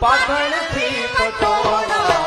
પાટણથી patola.